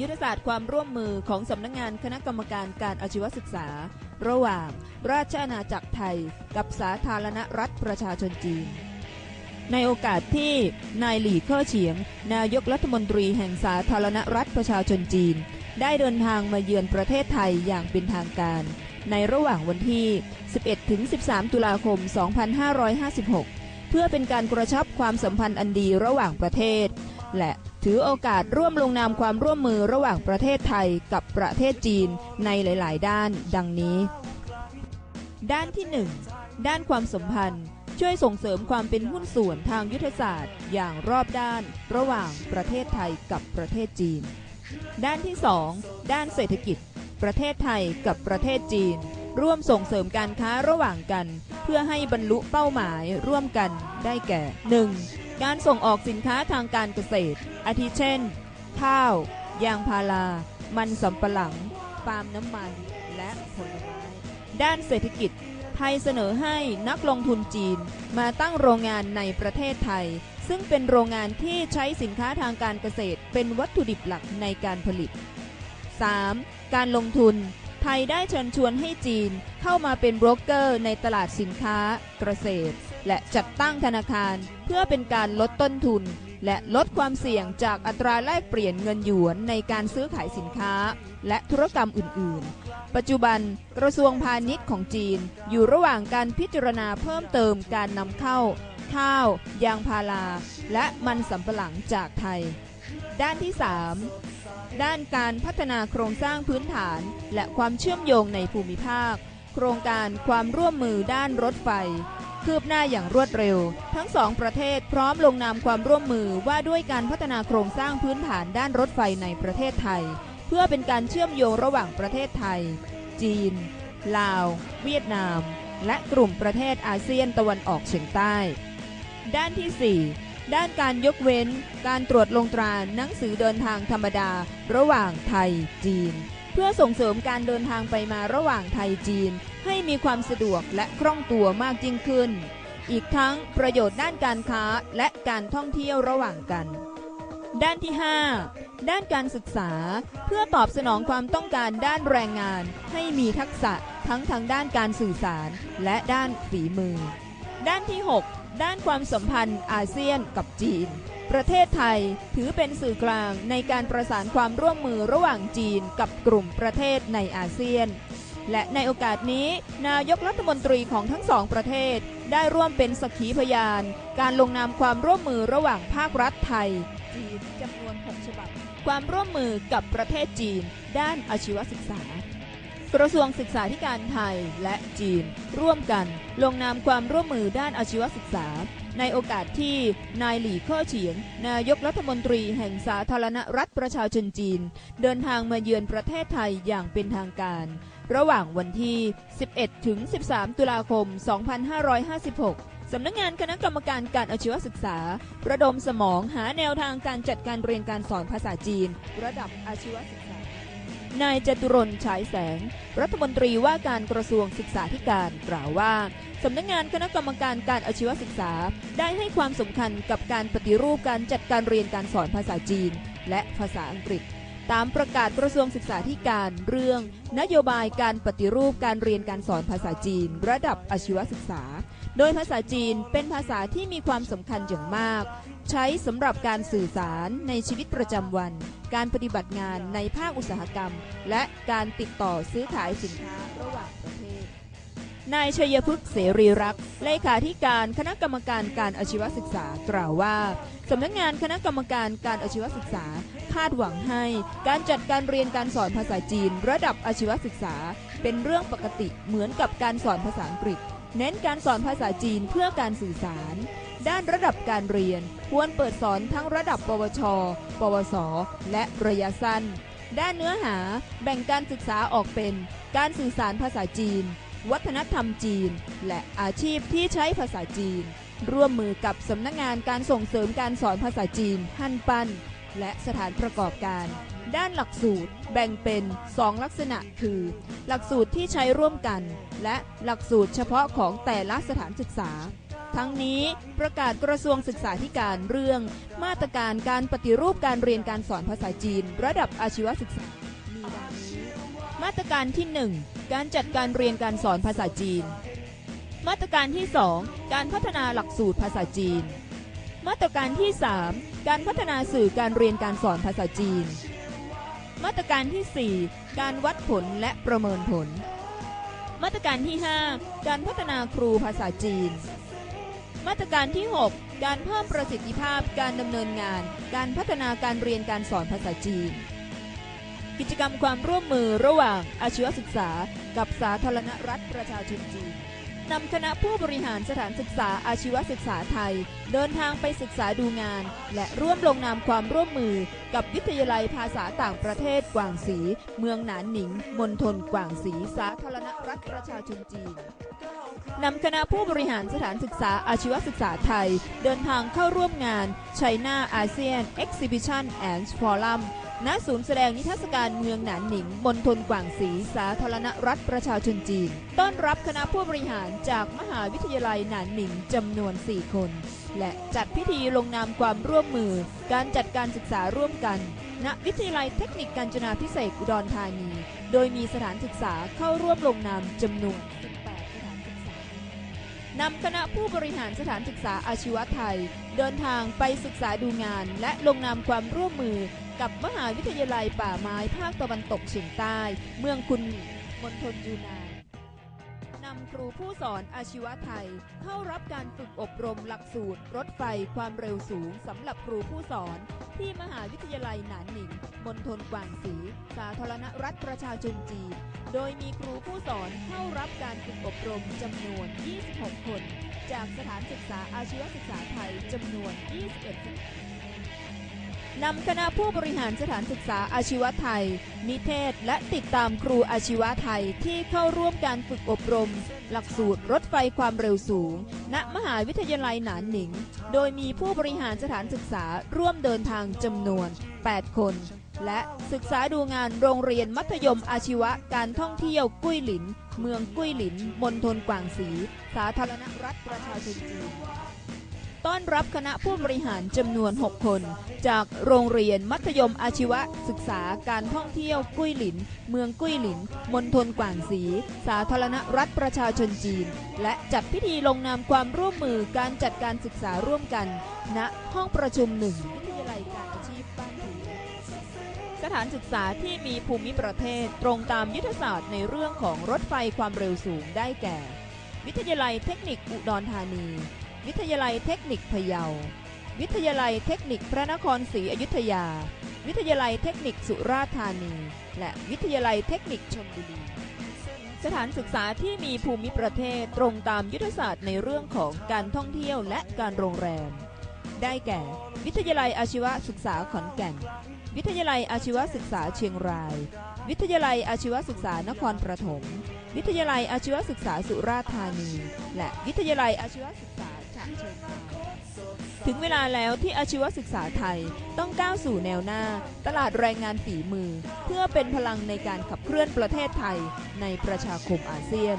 ยุทธศาสตร์ความร่วมมือของสำนักงงานคณะกรรมการการอาชีวศึกษา ระหว่างราชอาณาจักรไทย กับสาธารณรัฐประชาชนจีน ในโอกาสที่นายหลี่เค่อเฉียง นายกรัฐมนตรีแห่งสาธารณรัฐประชาชนจีน ได้เดินทางมาเยือนประเทศไทยอย่างเป็นทางการ ในระหว่างวันที่ 11-13 ตุลาคม 2556 เพื่อเป็นการกระชับความสัมพันธ์อันดีระหว่างประเทศ และ ถือโอกาสร่วมลงนามความร่วมมือระหว่างประเทศไทยกับประเทศจีนในหลาย ๆ ด้าน ดังนี้ ด้านที่ 1 ด้านความสัมพันธ์ ช่วยส่งเสริมความเป็นหุ้นส่วนทางยุทธศาสตร์ อย่างรอบด้าน ระหว่างประเทศไทยกับประเทศจีน ด้านที่ 2 ด้านเศรษฐกิจ ประเทศไทยกับประเทศจีน ร่วมส่งเสริมการค้าระหว่างกัน เพื่อให้บรรลุเป้าหมายร่วมกันได้แก่ 1. การส่งออกสินค้าทางการเกษตร อาทิเช่น ข้าว ยางพารา มันสำปะหลัง ปาล์มน้ำมัน และผลไม้ ด้านเศรษฐกิจ ไทยเสนอให้นักลงทุนจีนมาตั้งโรงงานในประเทศไทย ซึ่งเป็นโรงงานที่ใช้สินค้าทางการเกษตร เป็นวัตถุดิบหลักในการผลิต 3. การลงทุน ไทยได้เชิญชวนให้จีนเข้ามาเป็นโบรกเกอร์ในตลาดสินค้าเกษตร และจัดตั้งธนาคารเพื่อเป็นการลดต้นทุน และลดความเสี่ยงจากอัตราแลกเปลี่ยนเงินหยวนในการซื้อขายสินค้า และธุรกรรมอื่น ๆ ปัจจุบันกระทรวงพาณิชย์ของจีน อยู่ระหว่างการพิจารณาเพิ่มเติมการนำเข้า ข้าว ยางพารา และมันสำปะหลังจากไทย ด้านที่ 3 ด้านการพัฒนาโครงสร้างพื้นฐาน และความเชื่อมโยงในภูมิภาค โครงการความร่วมมือด้านรถไฟ คืบหน้าอย่างรวดเร็ว ทั้งสองประเทศพร้อมลงนามความร่วมมือว่าด้วยการพัฒนาโครงสร้างพื้นฐานด้านรถไฟในประเทศไทย เพื่อเป็นการเชื่อมโยงระหว่างประเทศไทย จีน ลาว เวียดนาม และกลุ่มประเทศอาเซียนตะวันออกเฉียงใต้ ด้านที่ 4 ด้านการยกเว้น การตรวจลงตราหนังสือเดินทางธรรมดา ระหว่างไทย จีน เพื่อส่งเสริมการเดินทางไปมาระหว่างไทยจีน ให้มีความสะดวกและคล่องตัวมากยิ่งขึ้น อีกทั้งประโยชน์ด้านการค้าและการท่องเที่ยวระหว่างกัน ด้านที่ 5 ด้านการศึกษา เพื่อตอบสนองความต้องการด้านแรงงาน ให้มีทักษะทั้งทางด้านการสื่อสารและด้านฝีมือ ด้านที่ 6 ด้านความสัมพันธ์อาเซียนกับจีน ประเทศไทยถือเป็นสื่อกลางในการประสานความร่วมมือระหว่างจีนกับกลุ่มประเทศในอาเซียน และในโอกาสนี้ นายกรัฐมนตรีของทั้งสองประเทศ ได้ร่วมเป็นสักขีพยาน การลงนามความร่วมมือระหว่างภาครัฐไทย จีนจำนวน 6 ฉบับ ความร่วมมือกับประเทศจีนด้านอาชีวศึกษา กระทรวงศึกษาธิการไทยและจีน ร่วมกันลงนามความร่วมมือด้านอาชีวศึกษา ในโอกาสที่นายหลี่เค่อเฉียง นายกรัฐมนตรีแห่งสาธารณรัฐประชาชนจีน เดินทางมาเยือนประเทศไทยอย่างเป็นทางการ ระหว่างวันที่ 11 ถึง 13 ตุลาคม 2556สำนักงงานคณะกรรมการการอาชีวศึกษา ระดมสมองหาแนวทางการจัดการเรียนการสอนภาษาจีน ระดับอาชีวศึกษา นายจตุรนฉายแสง รัฐมนตรีว่าการกระทรวงศึกษาธิการกล่าวว่าสำนักงงานคณะกรรมการการอาชีวศึกษา ได้ให้ความสำคัญกับการปฏิรูปการจัดการเรียนการสอนภาษาจีน และภาษาอังกฤษ ตามประกาศกระทรวงศึกษาธิการเรื่อง นโยบายการปฏิรูปการเรียนการสอนภาษาจีน ระดับอาชีวศึกษา โดยภาษาจีนเป็นภาษาที่มีความสำคัญอย่างมาก ใช้สำหรับการสื่อสารในชีวิตประจำวัน การปฏิบัติงานในภาคอุตสาหกรรม และการติดต่อซื้อขายสินค้าระหว่างประเทศ นายชัยพฤกษ์เสรีรักษ์เลขาธิการคณะกรรมการการอาชีวศึกษากล่าวว่าสำนักงานคณะกรรมการการอาชีวศึกษาคาดหวังให้การจัดการเรียนการสอนภาษาจีน ระดับอาชีวศึกษา เป็นเรื่องปกติเหมือนกับการสอนภาษาอังกฤษ เน้นการสอนภาษาจีนเพื่อการสื่อสาร ด้านระดับการเรียน ควรเปิดสอนทั้งระดับ ปวช ปวส และระยะสั้น ด้านเนื้อหาแบ่งการศึกษาออกเป็น การสื่อสารภาษาจีน วัฒนธรรมจีน และอาชีพที่ใช้ภาษาจีน ร่วมมือกับสำนักงานการส่งเสริมการสอนภาษาจีน ฮั่นปันและสถานประกอบการ ด้านหลักสูตรแบ่งเป็น 2 ลักษณะคือ หลักสูตรที่ใช้ร่วมกัน และหลักสูตรเฉพาะของแต่ละสถานศึกษา ทั้งนี้ประกาศกระทรวงศึกษาธิการเรื่อง มาตรการการปฏิรูปการเรียนการสอนภาษาจีน ระดับอาชีวศึกษา มีดังนี้มาตรการที่ 1 การจัดการเรียนการสอนภาษาจีน มาตรการที่ 2 การพัฒนาหลักสูตรภาษาจีน มาตรการที่ 3 การพัฒนาสื่อการเรียนการสอนภาษาจีน มาตรการที่ 4 การวัดผลและประเมินผล มาตรการที่ 5 การพัฒนาครูภาษาจีน มาตรการที่ 6 การเพิ่มประสิทธิภาพการดำเนินงาน การพัฒนาการเรียนการสอนภาษาจีน กิจกรรมความร่วมมือระหว่างอาชีวศึกษา กับสาธารณรัฐประชาชนจีน นำคณะผู้บริหารสถานศึกษาอาชีวศึกษาไทย เดินทางไปศึกษาดูงาน และร่วมลงนามความร่วมมือ กับวิทยาลัยภาษาต่างประเทศกวางสี เมืองหนานหนิงมณฑลกวางสีสาธารณรัฐประชาชนจีนนำคณะผู้บริหารสถานศึกษาอาชีวศึกษาไทย เดินทางเข้าร่วมงาน China ASEAN Exhibition and Forum ณศูนย์แสดงนิทรรศการเมืองหนานหนิงมณฑลกวางสีสาธารณรัฐประชาชนจีน ต้อนรับคณะผู้บริหารจากมหาวิทยาลัยหนานหนิงจำนวน 4 คน และจัดพิธีลงนามความร่วมมือ การจัดการศึกษาร่วมกัน ณวิทยาลัยเทคนิคการจนาพิเศษกอุดรธานี โดยมีสถานศึกษาเข้าร่วมลงนามจำนวน18สถานศึกษานำคณะผู้บริหารสถานศึกษาอาชีวะไทย เดินทางไปศึกษาดูงานและลงนามความร่วมมือ กับมหาวิทยาลัยป่าไม้ภาคตะวันตกเฉียงใต้ เมืองคุนหมิงมณฑลยูนานนำครูผู้สอนอาชีวะไทย เข้ารับการฝึกอบรมหลักสูตร รถไฟความเร็วสูงสำหรับครูผู้สอน ที่มหาวิทยาลัยหนานหนิงมณฑลกวางสีสาธารณรัฐประชาชนจีน โดยมีครูผู้สอนเข้ารับการฝึกอบรมจำนวน 26 คน จากสถานศึกษาอาชีวศึกษาไทยจำนวน 21สถาน นำคณะผู้บริหารสถานศึกษาอาชีวะไทย นิเทศ และติดตามครูอาชีวะไทยที่เข้าร่วมการฝึกอบรม หลักสูตรรถไฟความเร็วสูง ณ มหาวิทยาลัยหนานหนิง โดยมีผู้บริหารสถานศึกษาร่วมเดินทางจำนวน 8 คน และศึกษาดูงานโรงเรียนมัธยมอาชีวะการท่องเที่ยวกุ้ยหลิน เมืองกุ้ยหลิน มณฑลกวางสี สาธารณรัฐประชาชนจีน ต้อนรับคณะผู้บริหารจำนวน 6 คน จากโรงเรียนมัธยมอาชีวศึกษาการท่องเที่ยวกุ้ยหลิน เมืองกุ้ยหลินมณฑลกวางสี สาธารณรัฐประชาชนจีน และจัดพิธีลงนามความร่วมมือการจัดการศึกษาร่วมกันณห้องประชุมหนึ่งวิทยาลัยการอาชีพบ้านผือสถานศึกษาที่มีภูมิประเทศตรงตามยุทธศาสตร์ในเรื่องของรถไฟความเร็วสูงได้แก่ วิทยาลัยเทคนิคอุดรธานี วิทยาลัยเทคนิคพะเยา วิทยาลัยเทคนิคพระนครศรีอยุธยา วิทยาลัยเทคนิคสุราษฎร์ธานี และวิทยาลัยเทคนิคชลบุรี สถานศึกษาที่มีภูมิประเทศตรงตามยุทธศาสตร์ในเรื่องของการท่องเที่ยวและการโรงแรม ได้แก่ วิทยาลัยอาชีวศึกษาขอนแก่น วิทยาลัยอาชีวศึกษาเชียงราย วิทยาลัยอาชีวศึกษานครปฐม วิทยาลัยอาชีวศึกษาสุราษฎร์ธานี และวิทยาลัยอาชีวศึกษา ถึงเวลาแล้วที่อาชีวศึกษาไทยต้องก้าวสู่แนวหน้า ตลาดแรงงานฝีมือ เพื่อเป็นพลังในการขับเคลื่อนประเทศไทยในประชาคมอาเซียน